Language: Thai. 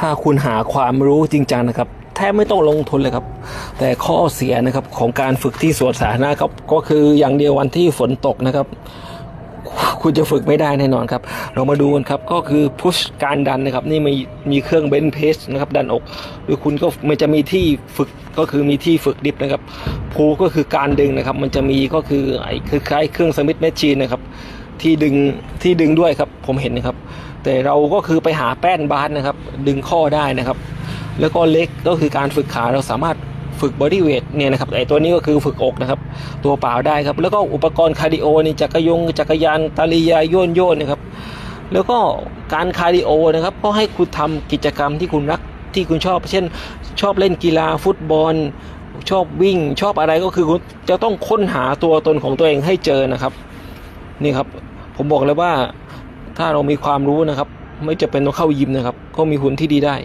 ถ้าคุณหาความรู้จริงจังนะครับ แทบไม่ต้องลงทุนเลยครับ แต่ข้อเสียนะครับของการฝึกที่สวนสาธารณะครับก็คืออย่างเดียววันที่ฝนตกนะครับ คุณจะฝึกไม่ได้แน่นอนครับ เรามาดูกันครับก็คือพุชการดันนะครับ นี่มีมีเครื่องเบนเพสนะครับดันอกหรือคุณก็มันจะมีที่ฝึกก็คือมีที่ฝึกดิฟนะครับพูก็คือการดึงนะครับ มันจะมีก็คือไอ้คือคล้ายเครื่องสมิธแมชชีนนะครับ ที่ดึงที่ดึงด้วยครับผมเห็นนะครับ แต่เราก็คือไปหาแป้นบาสนะครับ ดึงข้อได้นะครับ แล้วก็เล็กก็คือการฝึกขาเราสามารถฝึกบอดี้เวทเนี่ยนะครับไอตัวนี้ก็คือฝึกอกนะครับ ตัวเปล่าได้ครับ แล้วก็อุปกรณ์คาร์ดิโอนี่จักรยงจักรยานตาลียาโยนโยนนะครับ แล้วก็การคาร์ดิโอนะครับ ก็ให้คุณทำกิจกรรมที่คุณรักที่คุณชอบ เช่น ชอบเล่นกีฬาฟุตบอล ชอบวิ่ง ชอบอะไรก็คือคุณจะต้องค้นหาตัวตนของตัวเองให้เจอนะครับ นี่ครับ ผมบอกเลยว่าถ้าเรามีความรู้นะครับ ไม่จะเป็นต้องเข้ายิมนะครับ ก็มีหุ่นที่ดีได้